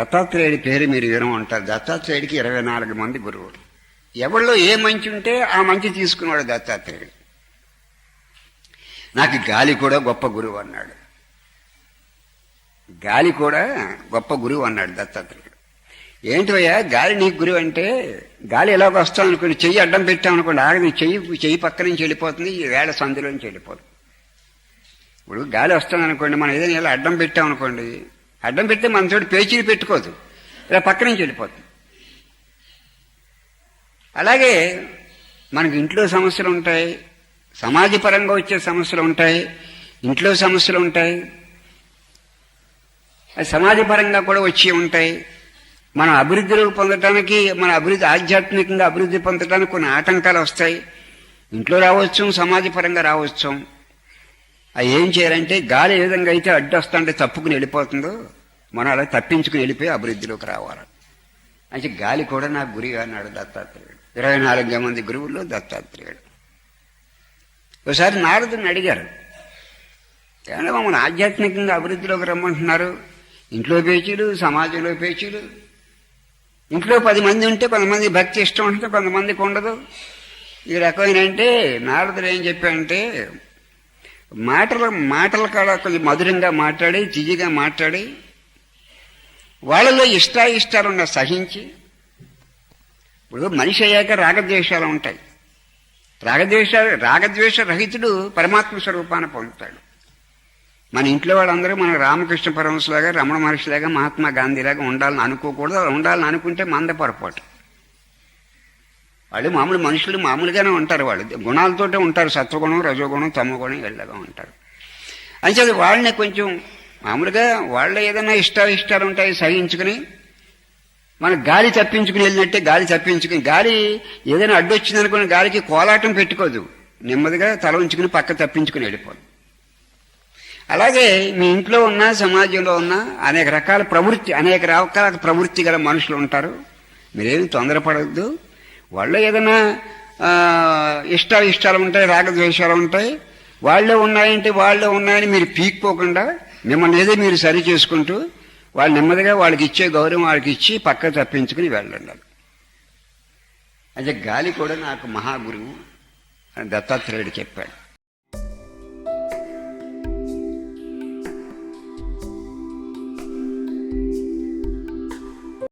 దత్తాత్రేయుడి పేరు మీరు వినం ఉంటారు దత్తాత్రేయుడికి ఇరవై నాలుగు మంది గురువులు. ఎవరిలో ఏ మంచి ఉంటే ఆ మంచి తీసుకున్నాడు దత్తాత్రేయుడు. నాకు గాలి కూడా గొప్ప గురువు అన్నాడు. గాలి కూడా గొప్ప గురువు అన్నాడు దత్తాత్రేయుడు. ఏంటివయ్యా గాలి నీకు గురువు అంటే గాలి ఎలాగో వస్తాం అనుకోండి చెయ్యి అడ్డం పెట్టామనుకోండి ఆగది చెయ్యి చెయ్యి పక్క నుంచి వెళ్ళిపోతుంది ఈ వేళ సందులోంచి వెళ్ళిపోతుంది ఇప్పుడు గాలి వస్తుంది అనుకోండి మనం ఏదైనా ఇలా అడ్డం పెట్టామనుకోండి అడ్డం పెడితే మన చోటు పేచీలు పెట్టుకోదు. ఇలా పక్క నుంచి వెళ్ళిపోతుంది అలాగే మనకి ఇంట్లో సమస్యలు ఉంటాయి సమాజపరంగా వచ్చే సమస్యలు ఉంటాయి ఇంట్లో సమస్యలు ఉంటాయి అది సమాజపరంగా కూడా వచ్చి ఉంటాయి. మనం అభివృద్ధిలో పొందటానికి మన అభివృద్ధి ఆధ్యాత్మికంగా అభివృద్ధి పొందటానికి కొన్ని ఆటంకాలు వస్తాయి. ఇంట్లో రావచ్చు సమాజపరంగా రావచ్చు. అవి ఏం చేయాలంటే గాలి ఏ విధంగా అయితే అడ్డు వస్తుంటే తప్పుకుని వెళ్ళిపోతుందో మనం అలా తప్పించుకుని వెళ్ళిపోయి అభివృద్ధిలోకి రావాలి. అంటే గాలి కూడా నాకు గురిగా అన్నాడు దత్తాత్రేయుడు. ఇరవై నాలుగు మంది గురువుల్లో దత్తాత్రేయుడు. ఒకసారి నారదుని అడిగారు కానీ మమ్మల్ని ఆధ్యాత్మికంగా అభివృద్ధిలోకి రమ్మంటున్నారు? ఇంట్లో పేచీలు సమాజంలో పేచీలు? ఇంట్లో పది మంది ఉంటే కొంతమంది భక్తి ఇష్టం ఉంటుంది కొంతమందికి ఉండదు. ఈ రకమైన అంటే నారదుడు ఏం చెప్పాడంటే మాటలు మాటల కాడ కొంచెం మధురంగా మాట్లాడి జిజిగా మాట్లాడి వాళ్ళలో ఇష్టాయిష్టాలున్న సహించి ఇప్పుడు మనిషి అయ్యాక రాగద్వేషాలు ఉంటాయి. రాగద్వేష రాగద్వేష రహితుడు పరమాత్మ స్వరూపాన్ని పొందుతాడు. మన ఇంట్లో వాళ్ళందరూ మన రామకృష్ణ పరమశులాగా రమణ మహర్షిలాగా మహాత్మా గాంధీలాగా ఉండాలని అనుకోకూడదు. అలా ఉండాలని అనుకుంటే మంద పొరపాటు వాళ్ళు మామూలు మనుషులు మామూలుగానే ఉంటారు వాళ్ళు. గుణాలతోటే ఉంటారు సత్వగుణం రజోగుణం తమగుణం ఎల్లగా ఉంటారు. అంచేది వాళ్ళని కొంచెం మామూలుగా వాళ్ళ ఏదైనా ఇష్టాయిష్టాలు ఇష్టాలు ఉంటాయి సహించుకుని మన గాలి తప్పించుకుని వెళ్ళినట్టే గాలి తప్పించుకుని గాలి ఏదైనా అడ్డొచ్చింది అనుకుని గాలికి కోలాటం పెట్టుకోదు. నెమ్మదిగా తల ఉంచుకుని పక్క తప్పించుకుని వెళ్ళిపోదు. అలాగే మీ ఇంట్లో ఉన్న సమాజంలో ఉన్న అనేక రకాల ప్రవృత్తి అనేక రకాల ప్రవృత్తి గల మనుషులు ఉంటారు. మీరేమి తొందరపడద్దు. వాళ్ళు ఏదైనా ఇష్ట ఇష్టాలు ఉంటాయి రాగద్వేషాలు ఉంటాయి. వాళ్ళే ఉన్నాయంటే వాళ్ళే ఉన్నాయని మీరు పీక్పోకుండా మిమ్మల్ని ఏదో మీరు సరి చేసుకుంటూ వాళ్ళు నెమ్మదిగా వాళ్ళకి ఇచ్చే గౌరవం వాళ్ళకి ఇచ్చి పక్క తప్పించుకుని వెళ్ళండి అదే. గాలి కూడా నాకు మహాగురువు అని దత్తాత్రేయుడు చెప్పాడు.